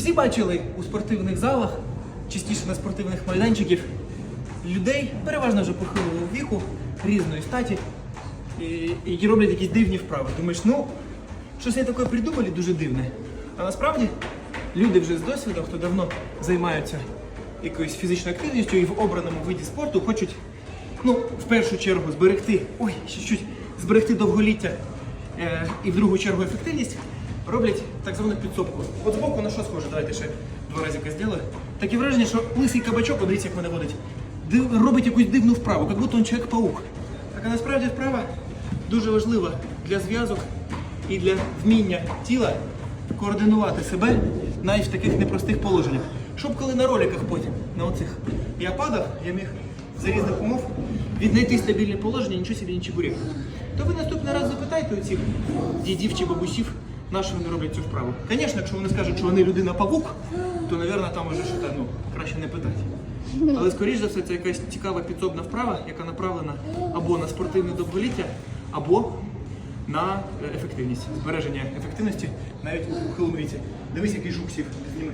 Всі бачили у спортивних залах, частіше на спортивних майданчиків, людей, переважно вже похилого віку, різної статі, які роблять якісь дивні вправи. Думаєш, ну, щось вони таке придумали дуже дивне. А насправді люди вже з досвідом, хто давно займаються якоюсь фізичною активністю і в обраному виді спорту хочуть, ну, в першу чергу зберегти, ой, ще чуть, зберегти довголіття е, і в другу чергу ефективність, роблять так звану підсобку. От збоку на що схоже, давайте ще два разика зробили. Таке враження, що лисий кабачок, дивіться, як мене водить, робить якусь дивну вправу, як будто він чоловік-паук. Так а насправді вправа дуже важлива для зв'язок і для вміння тіла координувати себе навіть в таких непростих положеннях. Щоб коли на роликах потім, на оцих я падав, я міг за різних умов віднайти стабільне положення, нічого собі не чебурек. То ви наступний раз запитайте у цих дідів чи бабусів, на що вони роблять цю вправу. Звісно, якщо вони скажуть, що вони людина павук, то, мабуть, там вже щось, ну, краще не питати. Але, скоріш за все, це якась цікава підсобна вправа, яка направлена або на спортивне довголіття, або на е, ефективність, збереження ефективності навіть у хилому віці. Дивись, який жук сів. Зніми.